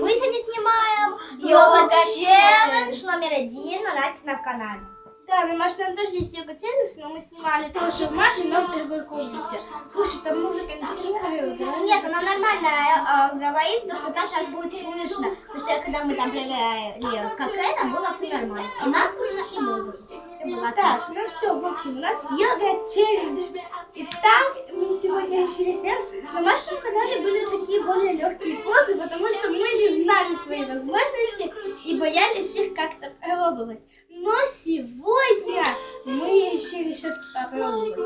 мы сегодня снимаем йога челлендж номер один на Настином канале. Да, на Маш, там тоже есть йога челлендж, но мы снимали тоже в Маше, но в другой комнате. Слушай, там музыка не сильно говорила, да? Нет, она нормально э, говорит, то, что так нас будет слышно. Потому что когда мы там проверяли КК, там было все нормально. И нас слышно, и музыку. Все было так. Так, ну все, в общем, у нас йога челлендж. Итак, сегодня решили сделать. На Машином канале были такие более легкие позы, потому что мы не знали свои возможности и боялись их как-то пробовать. Но сегодня мы решили все-таки попробовать.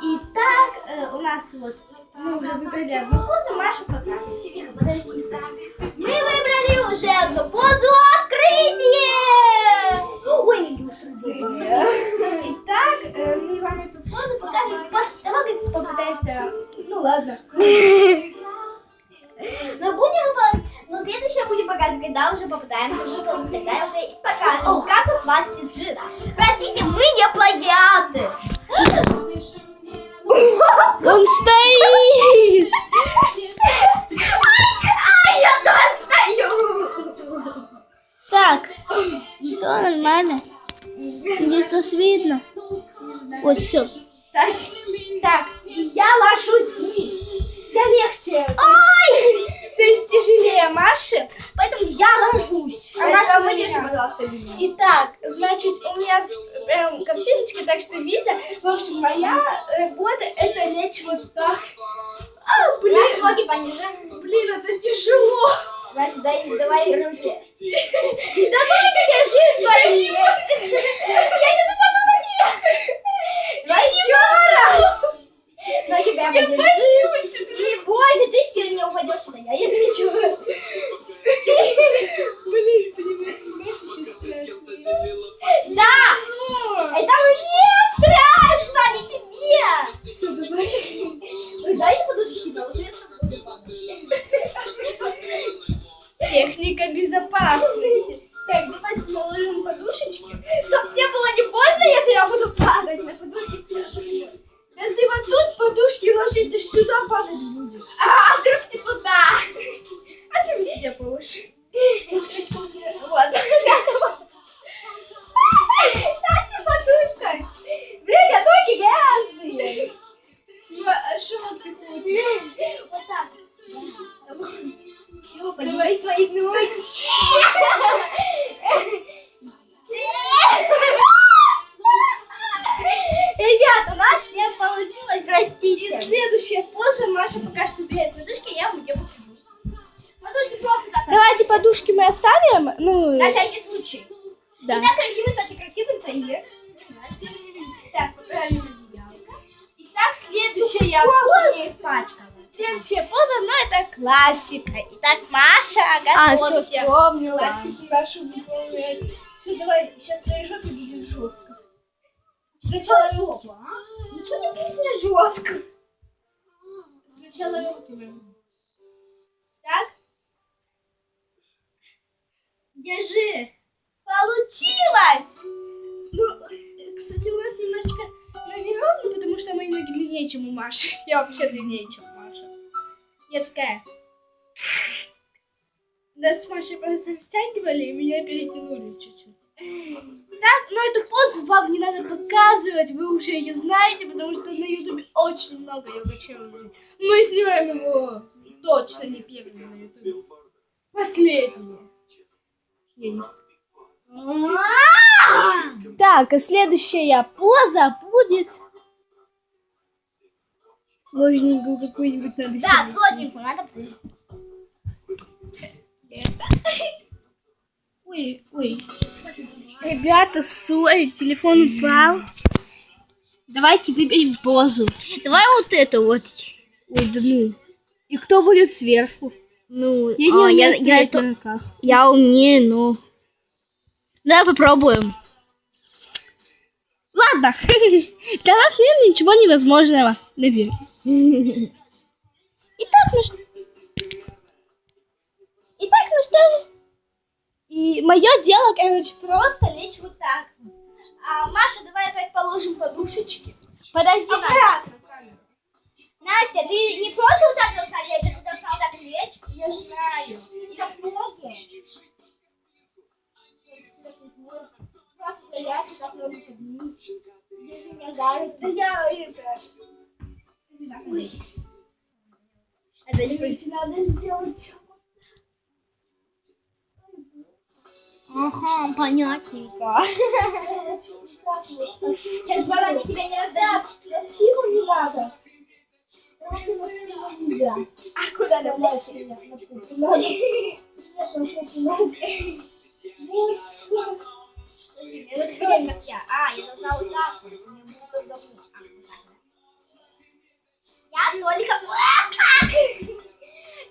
Итак, э, у нас вот мы уже выбрали одну позу, Маша покажет. Тихо, подождите. Мы выбрали уже одну позу открытие! То видно. Вот все. Так, так, я ложусь вниз. Я легче. Ой! То есть тяжелее Маши, поэтому я ложусь. А Маша выдержи, пожалуйста, меня. Итак, значит, у меня прям картиночка, так что видно. В общем, моя работа это лечь вот так. А, блин, Раз ноги пониже. блин, это тяжело. Настя, дай, давай руки. Да ноги держи свои. Я не. Давай еще раз. Ноги прямо Я боюсь. Не бойся, ты сильнее упадешь сюда, я если чего. Блин, понимаешь, получилось, И простите. следующая поза, Маша пока что берет подушки, я ее покажу. Подушки просто так. Давайте подушки мы оставим. Ну, На всякий случай. да. И так красивый, кстати, красивый интерьер. Так, поправим одеялко. Итак, следующая поза. Следующая поза, ну это классика. Итак, Маша, А, готовься. вспомнила. Классику нашу выполнять. Все, давай, сейчас твоей жопе будет жестко. Сначала руки. Ничего не будет жестко. Сначала руки. Так? Держи. Получилось! Ну, кстати, у нас немножечко ну, неровно, потому что мои ноги длиннее, чем у Маши. Я вообще длиннее, чем Маша. Я такая. Нас с Машей просто растягивали и меня перетянули чуть-чуть. Так, но эту позу вам не надо показывать, вы уже ее знаете, потому что на ютубе очень много йога челленджей. Мы снимаем его точно не первый на ютубе. Последний. Не так, а следующая поза будет... Сложненькую какую-нибудь надо Да, сложненькую надо. Ой, ой. Ребята, сой, телефон упал. Давайте выберем позу. Давай вот это вот. Ой, да ну. И кто будет сверху? Ну, Я не а, умею я, я, это- на руках. я умею, но... Давай попробуем. Ладно. Для нас нет ничего невозможного. Наверное. Итак, ну что... И мое дело, короче, просто лечь вот так. А, Маша, давай опять положим подушечки. Подожди, Аккуратно. Настя, ты не просто вот так должна лечь, а ты должна вот так лечь. Я знаю. И так ноги. Просто стоять и так ноги поднять. Если меня я э, это... Ой. А дальше надо сделать понятненько. Сейчас барани тебя не раздают. Я спину не надо. Нельзя. А куда ты дальше? Подожди, мне понять, как я. А, я должна вот удобнее. А. Я только.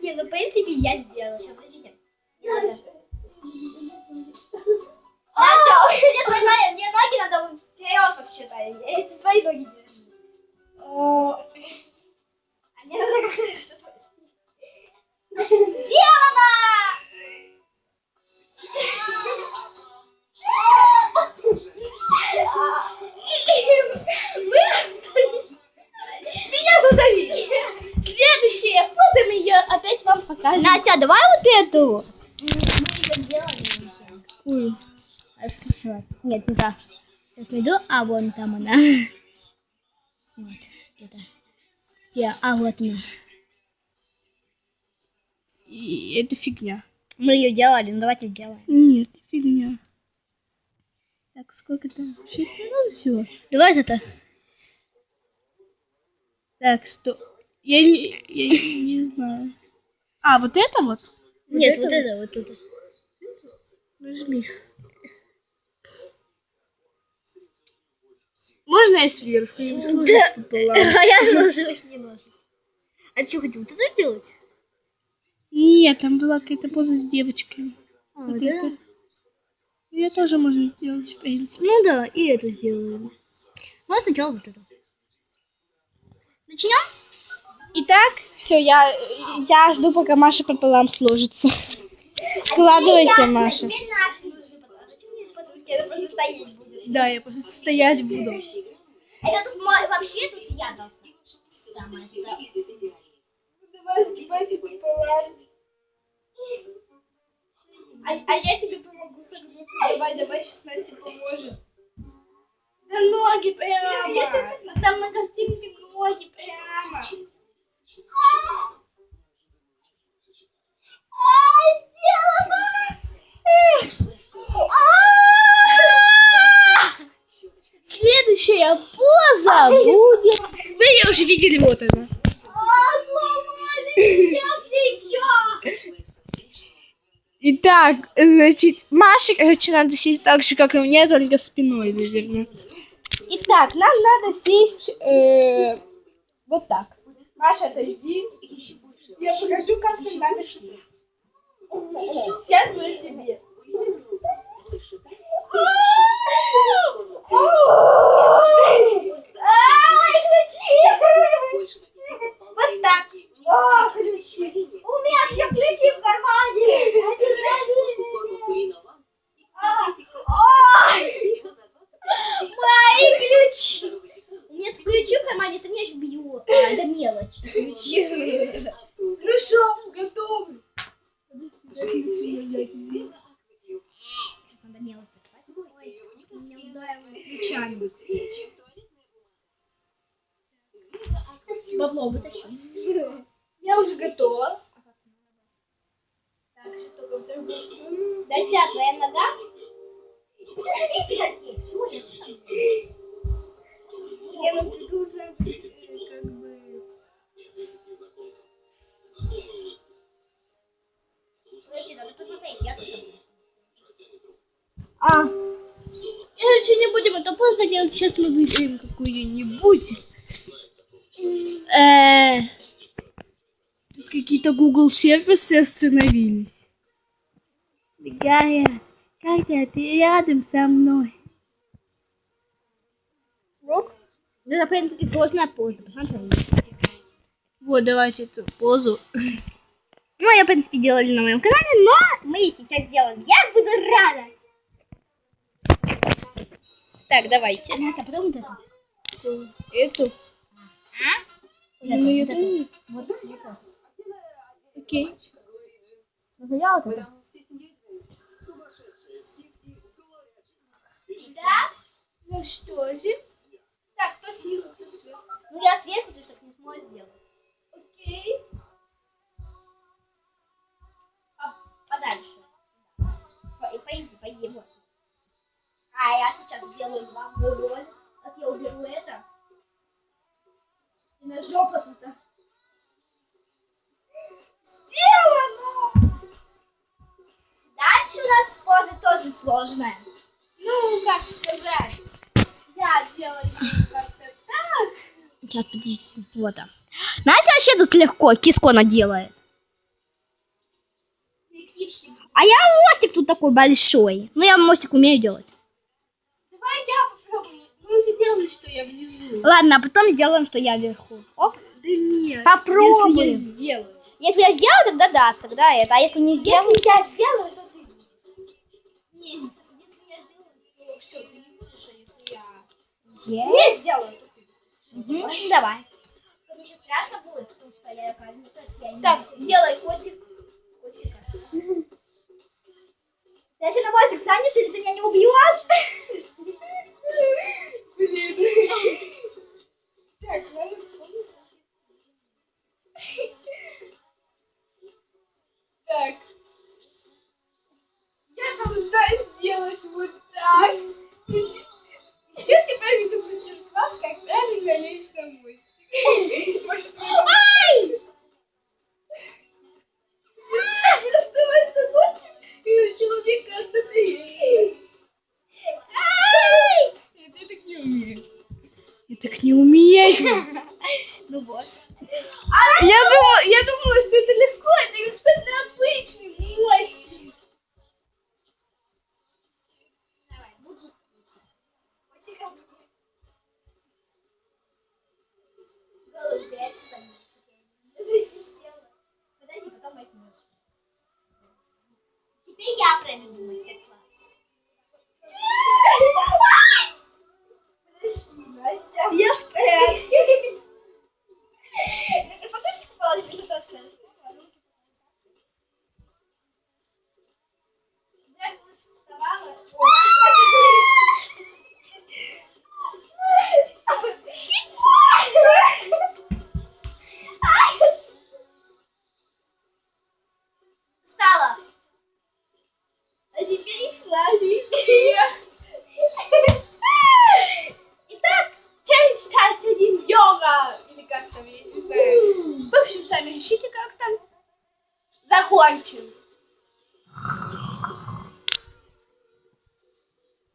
Не, ну в принципе я сделала. Сейчас, подождите. Не. Настя, нормально, мне ноги надо вперед вообще-то. Ты свои ноги держи. А мне надо как-то... Сделано! Мы. Меня задавили. Следующая поза мы ее опять вам покажем. Настя, давай вот эту. Нет, не так. Сейчас найду, а вон там она. Вот, где-то. Где? А вот она. И это фигня. Мы ее делали, ну давайте сделаем. Нет, фигня. Так, сколько там? 6 минут всего? Давай это. Так, стоп. Я не, я не знаю. А, вот это вот? Нет, вот это, вот это. Нажми. Можно я сверху? Я не слышу, Да. А я сложилась немножко. А ты что, хотел вот это сделать? Нет, там была какая-то поза с девочками. А, Вот да? это. Ее тоже можно сделать, в принципе. Ну да, и эту сделаем. Ну, сначала вот это. Начнем? Итак, все, я, я жду, пока Маша пополам сложится. Складывайся, Маша. Нужно. А мне подружки? Это просто стоять. Да, я просто стоять буду. Это тут мой, вообще тут я должна. Самое туда. Давай сгибайся пополам. А, а я тебе помогу согнуться. Давай, давай, сейчас Настя поможет. Да ноги прямо. Там на картинке ноги прямо. Следующая поза будет... Вы ее уже видели, вот она. Итак, значит, Маше, короче, надо сесть так же, как и мне, только спиной, наверное. Итак, нам надо сесть э, вот так. Маша, отойди. Я покажу, как нам надо сесть. Сяду на тебе. Вот так. О, ключи. У меня все ключи в кармане! Мои ключи! Нет, ключи в кармане, это не я ж бью. А, это мелочь. Ключи. Ну что, готовы? Сейчас надо мелочь искать. Ой, неудобно. Ключами. Бабло вытащу. Я уже готова. Так, что только в другую сторону. Настя, твоя нога? Не, ну ты э, как бы... Подожди, надо посмотреть, я тут. А, короче, не будем это просто делать. Сейчас мы выберем какую-нибудь. Э, Тут какие-то Google сервисы остановились. Гарри, Катя, ты рядом со мной. Рок? Ну, это, в принципе, сложная поза. Вот, давайте эту позу. Ну, я, в принципе, делали на моем канале, но мы сейчас сделаем. Я буду рада. Так, давайте. Настя, а потом вот это. Эту. А? Вот Ну, это, вот это. Вот это. Окей. Ну, я вот это. Да? Ну что же? Так, Кто снизу, кто сверху. Ну я сверху, ты что так не сможешь сделать. Окей. А, подальше. По- Пойди, пойди, вот. А я сейчас сделаю главную роль. Сейчас я уберу это. И на жопу тут. а. Тоже сложная. Ну, как сказать. Я делаю как-то так. Сейчас, подождите. Вот так. Знаете, вообще тут легко. Киску она делает. А я мостик тут такой большой. Ну, я мостик умею делать. Давай я попробую. Мы уже делали, что я внизу. Ладно, а потом сделаем, что я вверху. Оп. Да нет. Попробуем. Если я сделаю. Если я сделаю, тогда да, тогда это. А если не сделаю... Если я сделаю, то Е- не сделаю. Мгм, Давай. Мне страшно будет, потому что я праздник, я не Так, делай котик. Котика. Ты еще на мостик станешь, или ты меня не убьешь? так не умею. как там,